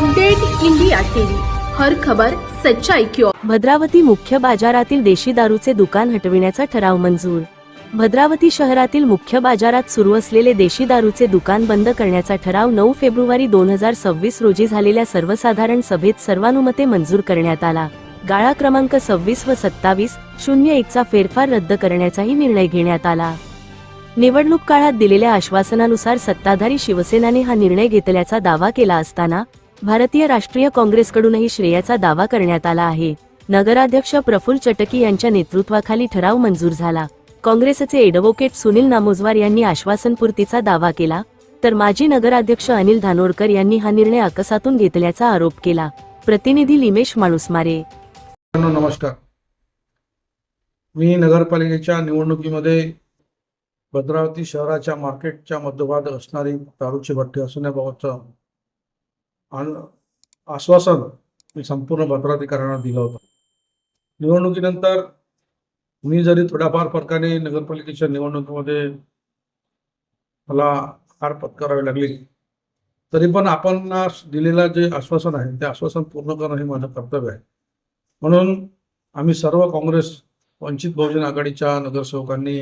Update India TV. हर खबर सच्चाई की भद्रावती मुख्य बाजारातील देशी दारूचे दुकान हटविण्याचा ठराव मंजूर. भद्रावती शहरातील मुख्य बाजारात सुरू असलेले देशी दारूचे दुकान बंद करण्याचा ठराव नऊ फेब्रुवारी दोन हजार सव्वीस रोजी झालेल्या सर्वसाधारण सभेत सर्वानुमते मंजूर करण्यात आला. गाळा क्रमांक सव्वीस व सत्तावीस शून्य एकचा फेरफार रद्द करण्याचाही निर्णय घेण्यात आला. निवडणूक काळात दिलेल्या आश्वासनानुसार सत्ताधारी शिवसेनाने हा निर्णय घेतल्याचा दावा केला असताना भारतीय राष्ट्रीय काँग्रेसकडूनही श्रेयाचा दावा करण्यात आला आहे. नगराध्यक्ष प्रफुल्ल चटकी यांच्या नेतृत्वाखाली ठराव मंजूर झाला. काँग्रेसचे एडव्होकेट सुनील नामोजवार यांनी आश्वासनपूर्तीचा दावा केला तर माजी नगराध्यक्ष अनिल धानोरकर यांनी हा निर्णय आकसातून घेतल्याचा आरोप केला. प्रतिनिधी लिमेश माणूसमारे नमस्कार. मी नगरपालिकेच्या निवडणुकीमध्ये भद्रावती शहराच्या मार्केटच्या मध्यभाग असणारी दारूची भट्टी असण्याबाबतचं आश्वासन मी संपूर्ण भद्राधिकाऱ्यांना दिलं होतं. निवडणुकीनंतर मी जरी थोड्याफार फरकाने नगरपालिकेच्या निवडणुकीमध्ये मला हार पत्करावी लागली तरी पण आपण दिलेलं जे आश्वासन आहे ते आश्वासन पूर्ण करणं हे माझं कर्तव्य आहे. म्हणून आम्ही सर्व काँग्रेस वंचित बहुजन आघाडीच्या नगरसेवकांनी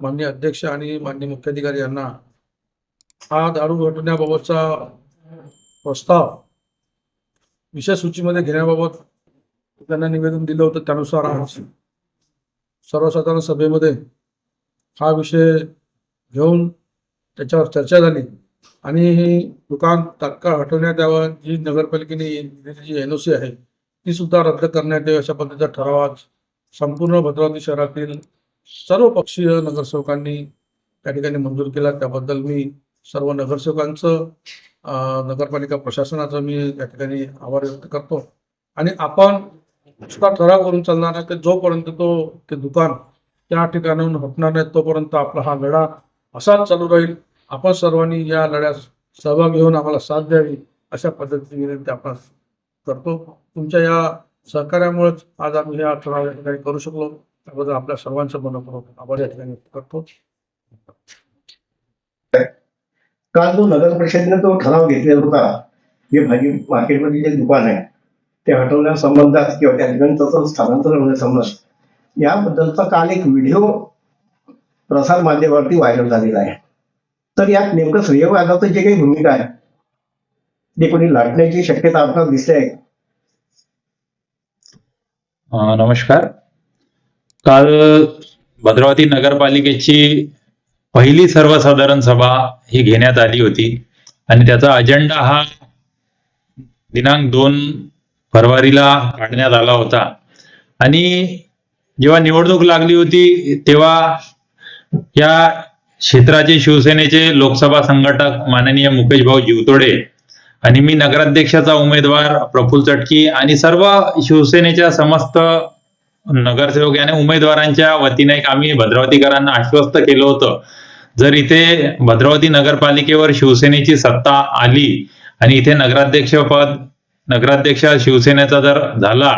माननीय अध्यक्ष आणि माननीय मुख्याधिकारी यांना हा दारू घटण्याबाबतचा प्रस्ताव. विषय सूचीमध्ये घेण्याबाबत त्यांना निवेदन दिलं होतं त्यानुसार आज सर्वसाधारण सभेमध्ये हा विषय घेऊन त्याच्यावर चर्चा झाली. आणि हे दुकान तात्काळ हटवण्यात यावं जी नगरपालिकेने जी एन ओ सी आहे ती सुद्धा रद्द करण्यात यावी अशा पद्धतीचा ठराव आज संपूर्ण भद्रावती शहरातील सर्व पक्षीय नगरसेवकांनी त्या ठिकाणी मंजूर केला. त्याबद्दल मी सर्व नगरसेवकांचं नगरपालिका प्रशासनाचा मी या ठिकाणी आभार व्यक्त करतो. आणि आपण नुसता ठराव करून चालणार नाही ते जोपर्यंत तो ते दुकान त्या ठिकाणाहून हटणार नाही तोपर्यंत आपला हा लढा असाच चालू राहील. आपण सर्वांनी या लढ्यात सहभाग घेऊन आम्हाला साथ द्यावी अशा पद्धतीने विनंती आपण करतो. तुमच्या या सहकार्यामुळेच आज आम्ही हा ठराव या ठिकाणी करू शकलो. त्याबद्दल आपल्या सर्वांचं मनपूर्वक आभार या ठिकाणी व्यक्त करतो. काल तो नगर परिषदेने तो ठराव घेतलेला होता जे भाजी मार्केटमध्ये जे दुकान आहे ते हटवण्यासंबंधात किंवा त्या ठिकाणी त्याचं स्थानांतर होण्यासंबंधात याबद्दलचा काल एक व्हिडिओ प्रसार माध्यमावरती व्हायरल झालेला आहे. तर यात नेमकं सूर्यवादाचं जे काही भूमिका आहे ते कोणी लाटण्याची शक्यता आपल्याला दिसते आहे? नमस्कार. काल भद्रावती नगरपालिकेची पहिली सर्वसाधारण सभा ही घेण्यात आली होती. आणि त्याचा अजेंडा हा दिनांक दोन फरवरीला काढण्यात आला होता. आणि जेव्हा निवडणूक लागली होती तेव्हा या क्षेत्राचे शिवसेनेचे लोकसभा संघटक माननीय मुकेश भाऊ जीवतोडे आणि मी नगराध्यक्षाचा उमेदवार प्रफुल्ल चटकी आणि सर्व शिवसेनेच्या समस्त नगरसेवक आणि उमेदवारांच्या वतीने एक आम्ही भद्रावतीकरांना आश्वस्त केलं होतं. जर इथे भद्रावती नगरपालिकेवर शिवसेनेची सत्ता आली आणि इथे नगराध्यक्ष पद नगराध्यक्ष शिवसेनेचा जर झाला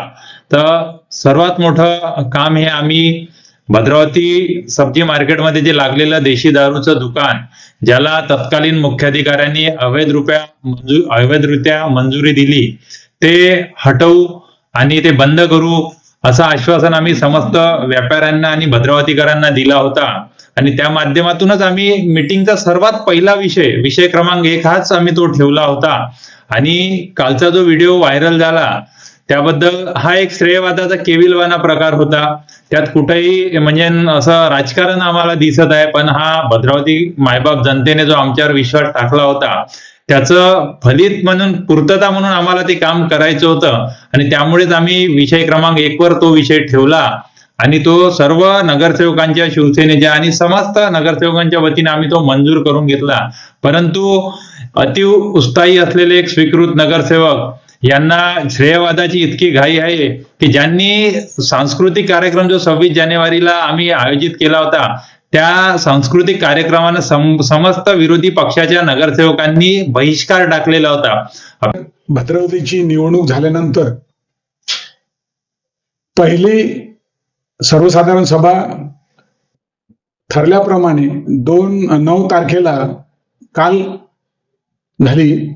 तर सर्वात मोठं काम हे आम्ही भद्रावती सब्जी मार्केटमध्ये जे लागलेलं देशी दारूचं दुकान ज्याला तत्कालीन मुख्याधिकाऱ्यांनी अवैध रुपया मंजू अवैधरित्या मंजुरी दिली ते हटवू आणि ते बंद करू असं आश्वासन आम्ही समस्त व्यापाऱ्यांना आणि भद्रावतीकरांना दिला होता. आणि त्या माध्यमातूनच आम्ही मिटिंगचा सर्वात पहिला विषय विषय क्रमांक एक हाच आम्ही तो ठेवला होता. आणि कालचा जो व्हिडिओ व्हायरल झाला त्याबद्दल हा एक श्रेयवादाचा केविलवाना प्रकार होता. त्यात कुठेही म्हणजे असं राजकारण आम्हाला दिसत आहे पण हा भद्रावती मायबाप जनतेने जो आमच्यावर विश्वास टाकला होता त्याचं फलित म्हणून पूर्तता म्हणून आम्हाला ते काम करायचं होतं. आणि त्यामुळेच आम्ही विषय क्रमांक एक वर तो विषय ठेवला. आणि तो सर्व नगरसेवकांच्या शिवसेनेच्या आणि समस्त नगरसेवकांच्या वतीने आम्ही तो मंजूर करून घेतला. परंतु अति उत्साही असलेले एक स्वीकृत नगरसेवक यांना श्रेयवादाची इतकी घाई आहे की ज्यांनी सांस्कृतिक कार्यक्रम जो सव्वीस जानेवारीला आम्ही आयोजित केला होता त्या सांस्कृतिक कार्यक्रमानं सम- समस्त विरोधी पक्षाच्या नगरसेवकांनी बहिष्कार टाकलेला होता. भद्रावतीची निवडणूक झाल्यानंतर पहिली सर्वसाधारण सभा ठरल्याप्रमाणे दोन नऊ तारखेला काल झाली.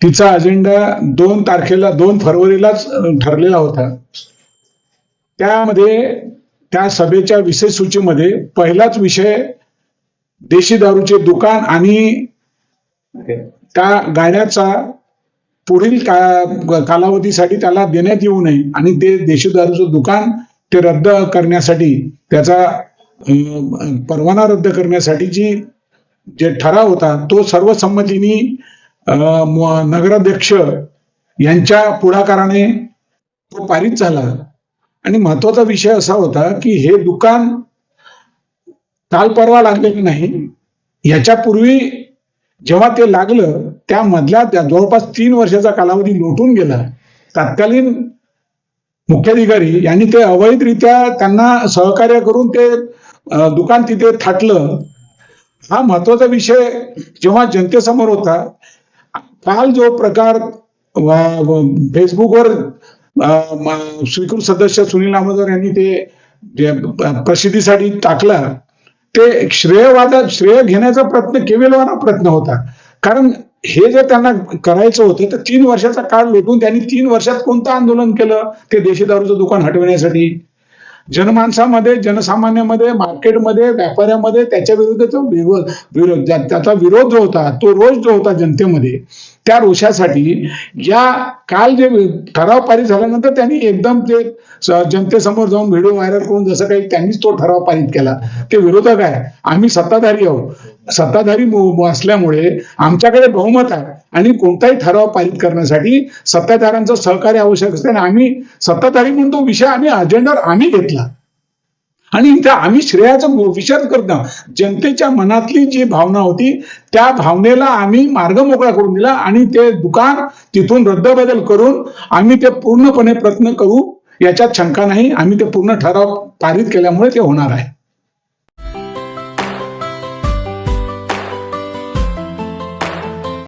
तिचा अजेंडा दोन तारखेला दोन फरवरीलाच ठरलेला होता. त्यामध्ये त्या सभेच्या विशेष सूचीमध्ये पहिलाच विषय देशी दारूचे दुकान आणि त्या गाड्याचा पुढील का कालावधीसाठी त्याला देण्यात येऊ नये आणि ते देशी दारूचं दुकान ते रद्द करण्यासाठी त्याचा परवाना रद्द करण्यासाठीची जे ठराव होता तो सर्वसंमतीने नगराध्यक्ष यांच्या पुढाकाराने तो पारित झाला. आणि महत्त्वाचा विषय असा होता की हे दुकान काल परवा लागलेलं नाही. याच्यापूर्वी जेव्हा ते लागलं त्या मधल्या त्या जवळपास तीन वर्षाचा कालावधी लोटून गेला. तत्कालीन मुख्याधिकारी यांनी ते अवैधरित्या त्यांना सहकार्य करून ते दुकान तिथे थाटलं. हा महत्त्वाचा विषय जेव्हा जनतेसमोर होता काल जो प्रकार फेसबुकवर स्वीकृत सदस्य सुनील आमोदर यांनी ते प्रसिद्धीसाठी टाकला ते श्रेयवादा श्रेय घेण्याचा प्रयत्न केवलवाना प्रयत्न होता. कारण हे जर त्यांना करायचं होतं तर तीन वर्षाचा काळ लोटून त्यांनी तीन वर्षात कोणतं आंदोलन केलं? ते देशी दारूचं दुकान हटवण्यासाठी. जनमानसामध्ये जनसामान्यामध्ये मार्केटमध्ये व्यापाऱ्यामध्ये त्याच्या विरुद्धचा विरोध विरोध त्याचा विरोध जो होता तो रोज जो होता जनतेमध्ये त्या रोषासाठी या काल जे ठराव पारित झाल्यानंतर त्यांनी एकदम ते जनतेसमोर जाऊन व्हिडिओ व्हायरल करून जसं काही त्यांनीच तो ठराव पारित केला. ते विरोधक आहे. आम्ही सत्ताधारी आहोत. सत्ताधारी असल्यामुळे आमच्याकडे बहुमत आहे. आणि कोणताही ठराव पारित करण्यासाठी सत्ताधाऱ्यांचं सहकार्य आवश्यक असते आणि आम्ही सत्ताधारी म्हणून तो विषय आम्ही अजेंडावर आम्ही घेतला. आणि इथं आम्ही श्रेयाचा विचार करतो जनतेच्या मनातली जी भावना होती त्या भावनेला आम्ही मार्ग मोकळा करून दिला आणि ते दुकान तिथून रद्दबदल करून आम्ही ते पूर्णपणे प्रयत्न करू याच्यात शंका नाही. आम्ही ते पूर्ण ठराव पारित केल्यामुळे ते होणार आहे.